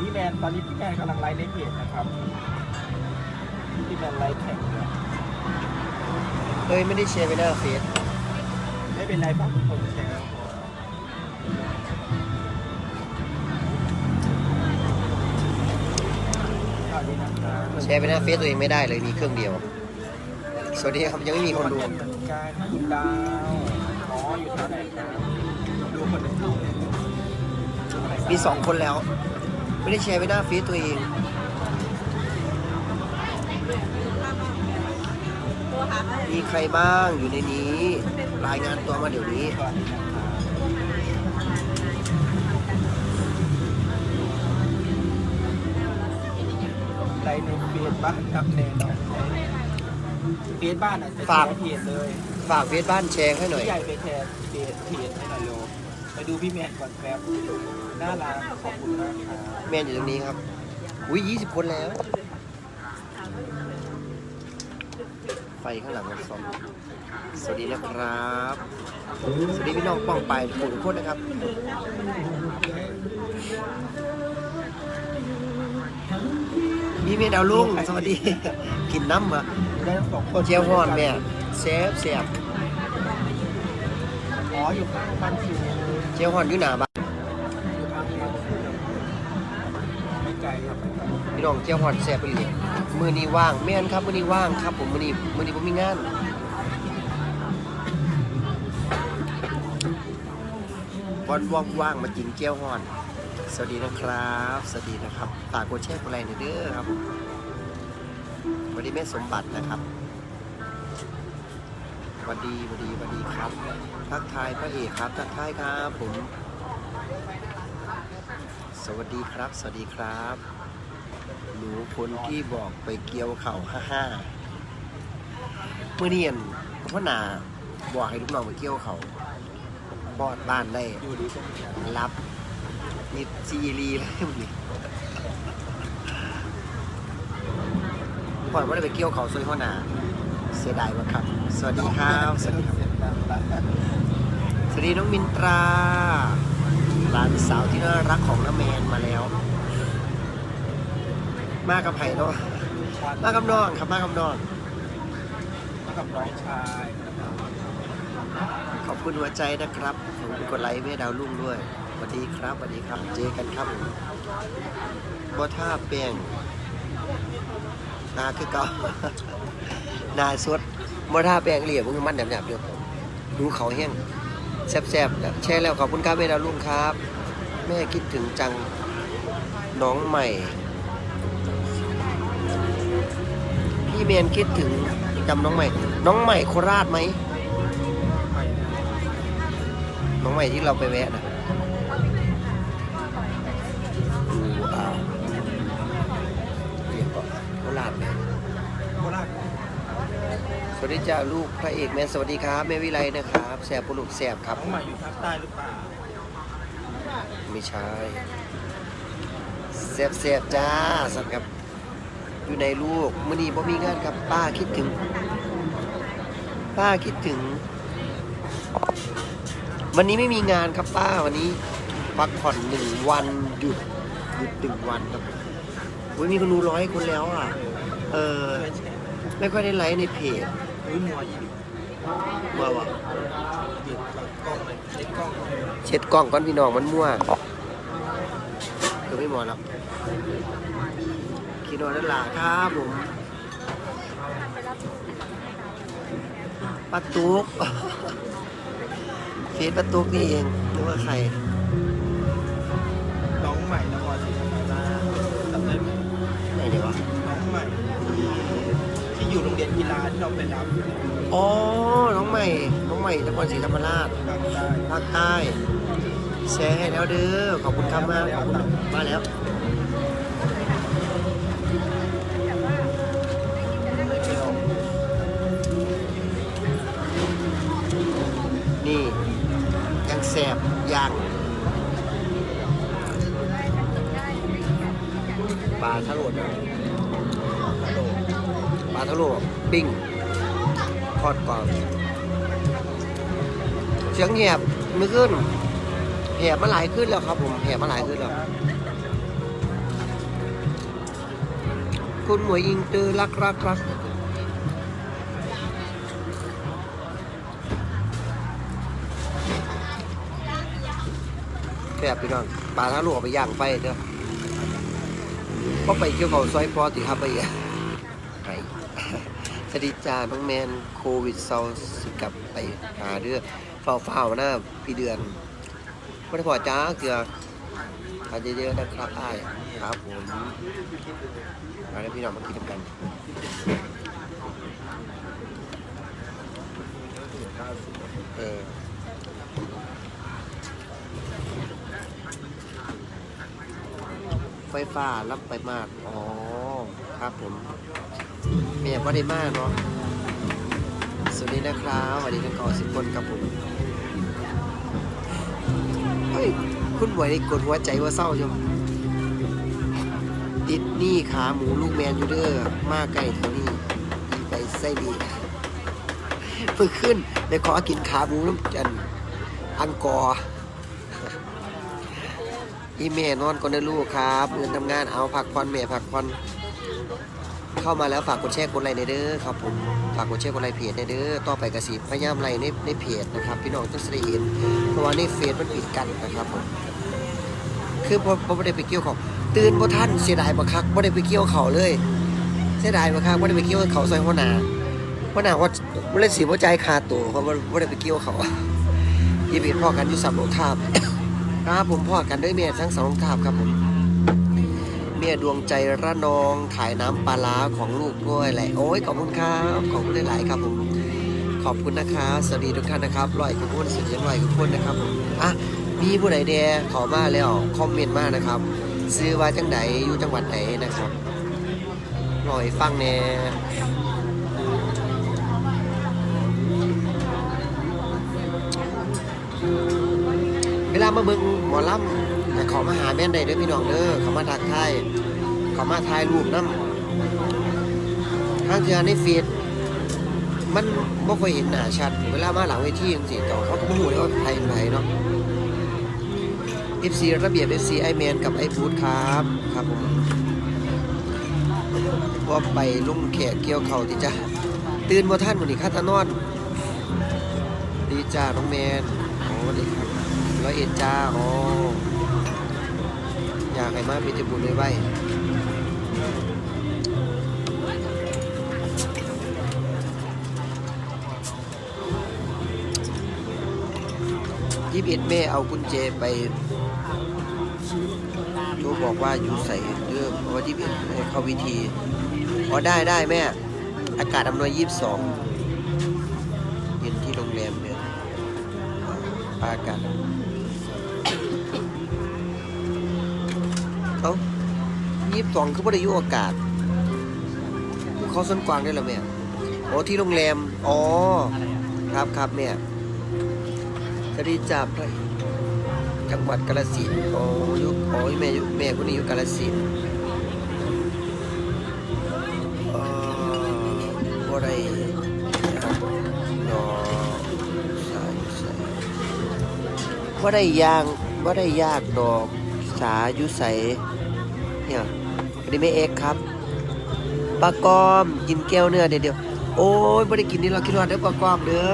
พี่แมนตอนนี้พี่แมนกำลังไลฟ์ในเพจนะครับพี่แมนไลฟ์แข่งอยู่เอ้ยไม่ได้แชร์ไปหน้าเฟซไม่เป็นไรฝากทุกคนแชร์สวัสดีนะครับแชร์ไปหน้าเฟซตัวเองไม่ได้เลยมีเครื่องเดียว สวัสดีครับยังไม่มีคนดูเหมือนกันคุณดาวอ๋ออยู่แถวไหนครับดูคนหนึ่งดูอะไรครับมีสองคนแล้ว ไม่ได้แชร์ไปหน้าเฟซตัวเอง มีใครบ้างอยู่ในนี้ รายงานตัวมาเดี๋ยวนี้สวัสดีนะครับไลฟ์ในเฟซบ้านครับแน่นอนเฟซบ้านอะจะฝากแชร์เพจเลย ฝากเฟซบ้านแชร์ให้หน่อยพี่ใหญ่ไปแชร์เพจเพจให้หน่อยโล ไปดูพี่แมนก่อนแป๊บน่ารักขอบคุณมากครับแมนอยู่ตรงนี้ครับ อุ้ยยี่สิบคนแล้ว ไฟข้างหลังมันซ่อมสวัสดีนะครับ สวัสดีพี่น้องป้องไปทุกคนทุกคนนะครับพี่เมดาวลุงสวัสดี กินน้ำเหรอได้ทั้งสองคนเจียวฮอนแม่แซ่บแซ่บอ๋ออยู่ข้างบ้านคิว เจียวฮอนอยู่หน้าบ้านอยู่งบ้าบไม่ไกลพี่น้องเจียวฮอนแซ่บไปเลยมือนี้ว่างแม่นครับมือนี้ว่างครับ ผมมือนี้มือนี้ผมมีงานวันว่างๆมากินเกี๊ยวฮอน สวัสดีนะครับ สวัสดีนะครับฝากกดแชร์กดไลค์หน่อยเด้อครับผมสวัสดีแม่สมบัตินะครับ วัสดีสวัสดีสวัสดีครับ ทักทายพระเอกครับทักทายครับผม สวัสดีครับ สวัสดีครับ หนูคนที่บอกไปเกี่ยวเข่าฮ่าฮ่าเมื่อเนียนพ่อหนาบอกให้ลูกน้องไปเกี่ยวเขาบอดบ้านได้รับนี่ซีรีเลยมันนี่ก่อนว่าได้ไปเกี่ยวเขาซวยหัวหน้า เสียดายว่ะครับ สวัสดีครับ สวัสดีครับ สวัสดีน้องมินตราหลานสาวที่น่ารักของน้าแมนมาแล้ว มากับไผ่เนาะมากับน้องครับมากับน้องมากับน้องชายขอบคุณหัวใจนะครับขอบคุณกดไลค์แม่ดาวรุ่งด้วยสวัสดีครับสวัสดีครับเจอกันครับผมบ่ท่าแป้งหนาคือเก่า หนาสดบ่ท่าแป้งเหลี่ยมมึงมันหยาบๆเดียวดูเขาแห้งแซ่บๆแช่แล้วขอบคุณครับแม่ดาวรุ่งครับ แม่คิดถึงจังน้องใหม่ พี่เมนคิดถึงจำน้องใหม่ น้องใหม่โคราชไหมน้องใหม่ที่เราไปแวะนะดูอ่าเรียกก่อนโคราชเนี่ยโคราช สวัสดีจ้าลูกพระเอกแม่สวัสดีครับแม่วิไลนะครับแสบปุลุกแสบครับน้องใหม่อยู่ภาคใต้หรือเปล่าไม่ใช่แสบแสบจ้าสัตว์ครับ อยู่ในลูกมื่อนี้พ่มีงานครับ ป้าคิดถึง ป้าคิดถึง วันนี้ไม่มีงานครับป้าวันนี้พักผ่อนหนึ่งวันหยุดหยุดหนึ่งวันครับอุ้ยมีคนดูร้อยคนแล้วอะ เออไม่ค่อยได้ไลฟ์ในเพจ อุ้ยมัวอีกว่าวะเบียดกับกล้องเลยใช้กล้องเลยเช็ดกล้องก้อนพี่น้องมันมั่วคือไม่หมอแล้วคิดนอนนั่นล่ะครับผมปัตุกเฟซปัตุกนี่เองนึกว่าใคร อยู่โรงเรียนกีฬาที่เราไปรับอ๋อ น้องใหม่ น้องใหม่นครศรีธรรมราชภาคใต้ภาคใต้ แชร์ให้แล้วเด้อ ขอบคุณครับมากขอบคุณมาแล้วไม่ลงนี่ ยังแสบอย่างปลาทะโลดอะปลาทะโลดปิ้งทอดกรอบเสียงแหบไม่ขึ้นแหบมาหลายขึ้นแล้วครับผมแหบมาหลายขึ้นแล้วคุณหมวยอิงเตอร์รักรักรักแซ่บพี่น้องปลาท่าลูกเอาไปย่างไฟเด้อก็ไปเกี่ยวเขาซอยพอติครับไปอะ วัสดีจ้าน้องแมนโควิดเซาสิกลับไปหาเด้อเฝ้าเฝ้าๆนะพี่เดือนไม่ได้พอจ้าเกลือทานเยอะๆนะครับอ้ายครับผมมาแล้วพี่น้องมากินกันเออไฟฟ้ารับไปมาก อ๋อ ครับผมเมียก็ได้มากเนาะสวัสดีนะครับสวัสดีทั้งกอสิบคนครับผมเฮ้ยคุณบวยได้กดหัวใจว่าเศร้าอยู่ติดหนี่ขาหมูลูกแมนยูเด้อมาไก่เท่านี้อีไปไส้ดีเพิ่งขึ้นได้ขอกินขาหมูน้ำจันอังกอร์อีแม่นอนก่อนเด้ลูกครับเงินทำงานเอาพักผ่อนแม่พักผ่อน เข้ามาแล้วฝากกดแชร์กดไลค์ในเด้อครับผมฝากกดแชร์กดไลค์เพจในเด้อต่อไปกระสีพยายามไลค์ในในเพจนะครับ พี่น้องต้องได้เห็นเพราะว่าในเฟซมันปิดกันนะครับผมคือผมผมไม่ได้ไปเกี่ยวเขาตื่นบ่ท่านเสียดายบัคักไม่ได้ไปเกี่ยวเขาเลยเสียดายบัคักไม่ได้ไปเกี่ยวเขาซอยหัวหน้าหัวหน้าว่าไม่ได้สีหัวใจคาตัวเพราะว่าไม่ได้ไปเกี่ยวเขายีบีพ่อกันอยู่สับลงทาบครับผมพ่อกันด้วยเมียทั้งสองลงทาบครับผม เมียดวงใจระนองขายน้ำปลาร้าของลูกด้วยแหละโอ้ยขอบคุณครับขอบคุณหลายๆครับผมขอบคุณนะครับสวัสดีทุกท่านนะครับร้อยทุกคนสุดยังร้อยทุกคนนะครับผมอะมีผู้ใดแดขอมาแล้วคอมเมนต์มานะครับ ซื้อว่าจังไหนอยู่จังหวัดไหนนะครับรอยฟังแน่เวลามาเบิ่งหมอลำ แต่ขอมาหาแม่นได้เด้อพี่น้องเด้อเขามาทักทายเขามาถ่ายรูปน้ำทางเทือในเฟซมันไม่ค่อยเห็นหน้าชัด เวลามาหลังเวทีจังซี่ต่อเขาก็ไม่รู้เลยว่าใครเป็นใครเนาะ FC ระเบียบ FC ไอแมนกับไอบูธครับครับผมว่าไปลุ่มแขกเกี่ยวเข่าที่จะตื่นมาท่านวันนี้ข้าตานอน ดีจ้าน้องแมนโอ้ดีครับร้อยเอ็ดจ้าอ๋ออยากให้มาเป็นจบุญเลยไว้ยี่สิบเอ็ดแม่เอากุญแจไปโทรบอกว่าอยู่ใส่เรื่องว่าที่เป็นให้เข้าวิธีอ๋อได้ได้แม่ อากาศอำนวยยี่สิบสองเย็นที่โรงแรมเนี่ยอากาศ ยี่สิบสองคือพอด้อยู่อากาศเขาส้นกวางได้แล้วแม่โอ้ที่โรงแรม อ๋อ ครับครับแม่สวัสดีจ้าพระจังหวัดกาฬสินธุ์อ๋ออยู่อ๋อแม่ยุแม่คนนี้อยู่กาฬสินเอ่อบ่ได้นอสายใส่บ่ได้ยางบ่ได้ยากดอกสาอยู่ใสเนี่ย อันนี้ไม่เอ็กครับปลากรอมกินแก้วเนื้อเดี๋ยวโอ้ยบ่ได้กินนี่เราคิดว่าเด้อปลากรอมเด้อ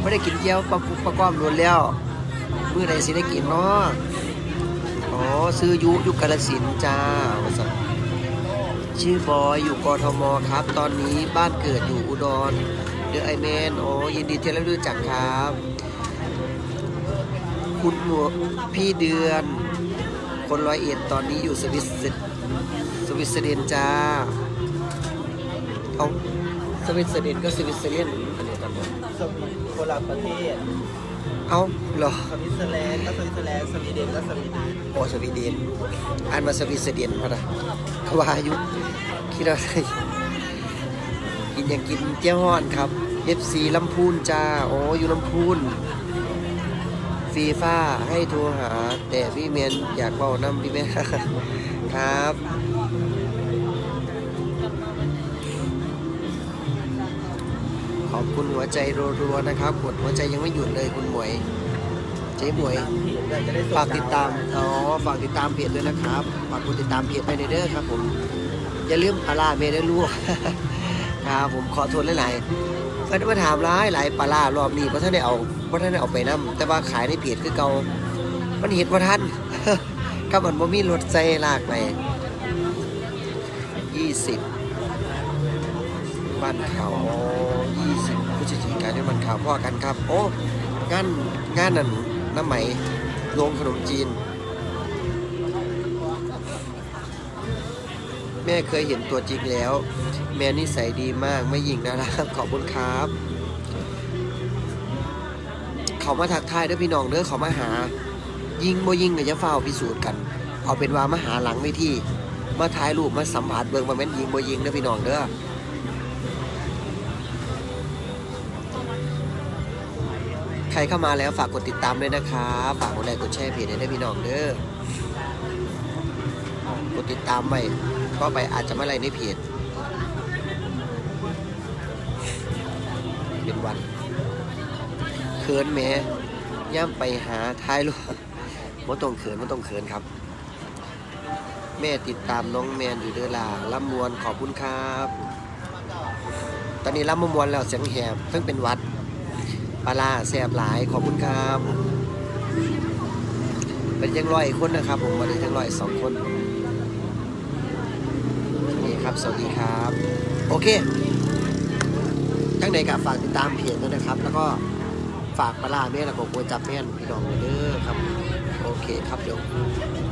ไม่ได้กินเกี๊ยวปลาปุกปลาก้อมโดนแล้วมื้อใดสิได้กินเนาะอ๋อซื้อยุยุกาลสินจ้าว่าซั่นชื่อบอยอยู่กทมครับ ตอนนี้บ้านเกิดอยู่อุดรเดอะไอแมนโอ้ยินดีที่ได้รู้จักครับ คุณหมวพี่เดือน คนร้อยเอ็ดตอนนี้อยู่สวิตเซอร์สวิตเซอร์แลนด์จ้าเอาสวิตเซอร์แลนด์ก็สวิตเซอร์แลนด์อันเดียวกันหมดสวีคนละประเทศเอาเหรอสวิตเซอร์แลนด์ก็สวิตเซอร์แลนด์สวีเดนก็สวีเดนโอสวีเดนอ่านมาสวีเดนพะนะเขาว่าอยู่คิดอะไรกินอย่างกินเจ้าฮ้อนครับ FC ลำพูนจ้าโอ้อยู่ลำพูน ฟีฟ่าให้โทรหา แต่พี่เมียนอยากเบาน้ำพี่แม่ครับขอบคุณหัวใจรัวๆนะครับกดหัวใจยังไม่หยุดเลยคุณหมวย เจ๊หมวย ฝากติดตามอ๋อฝากติดตามเพจด้วยนะครับ ฝากกดติดตามเพจไปในเด้อครับผม อย่าลืมปลาล่าเมได้ลูกครับผมขอโทษหลายๆ เพิ่นมาถามร้ายหลายปลาล่ารอบนี้เพราะท่านได้เอาเพราะท่านได้เอาไปนํแต่ว่าขายในเพจคือเก่ามันเห็นว่าท่านก็มันบ่มีรถใจลากไป20บ้านเขา20พฤศจิกายนบ้านเขาพ่อกันครับ โอ้งานงานนั่นน้ำไหมโรงขนมจีน แม่เคยเห็นตัวจริงแล้ว แม่นิสัยดีมากไม่ยิงนะรักขอบคุณครับ เขามาทักทายด้อพี่น้องเด้อเขามาหา ยิงบ่ยิงก็จะเฝ้าพิสูจน์กัน เอาเป็นว่ามาหาหลังไว้ที่มาถ่ายรูปมาสัมผัสเบิ่งว่าแม่นยิงบ่ยิงเด้อพี่น้องเด้อใครเข้ามาแล้วฝากกดติดตามด้วยนะครับฝากกดไลค์กดแชร์เพจให้ด้วยพี่น้องเด้อกดติดตามไว้ ก็ไปอาจจะไม่ไลค์ในเพจเป็นวันเขินแม้ย่ำไปหาท้ายรูปม่ต้องเขินม่ต้องเขินครับ แม่ติดตามน้องแมนอยู่เด้อล่ะลำมวนขอบคุณครับ ตอนนี้ลำมวนแล้วเสียงแหบเพิ่งเป็นวัดปลาร้าแสบหลายขอบคุณครับ เป็นยังร้อยคนนะครับ ผมวันนี้ยังร้อยสองคน ครับ สวัสดีครับ โอเคทั้งในกับฝากติดตามเพจด้วยนะครับ แล้วก็ฝากปลาร้าแม่แล้วก็โกจับแม่นพี่น้องเด้อครับ โอเคครับเดี๋ยว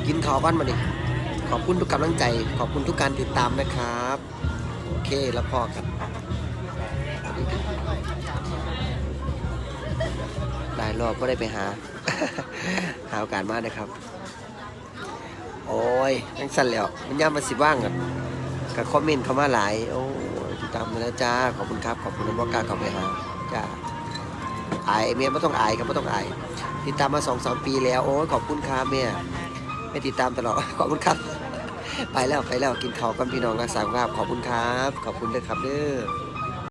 กินข้าวบ้านมาดิขอบคุณทุกกำลังใจ ขอบคุณทุกการติดตามนะครับ โอเคแล้วพอกันสวัสดีครับได้รอบก็ได้ไปหา หาโอกาสมากนะครับ โอ้ยยังสั่นแล้ว มันย่ามาสิว่างอะ กับคอมเมนต์เข้ามาหลาย โอ้ยติดตามมาแล้วจ้า ขอบคุณครับ ขอบคุณน้องกล้าขอบไปหาจ้าอายเมียไม่ต้องอายครับไม่ต้องอาย ติดตามมาสองสามปีแล้ว โอ้ยขอบคุณครับเมียไม่ติดตามตลอด ขอบคุณครับ ไปแล้วไปแล้วกินข้าวกันพี่น้องรักษาสุขภาพขอบคุณครับ ขอบคุณด้วยครับเด้อ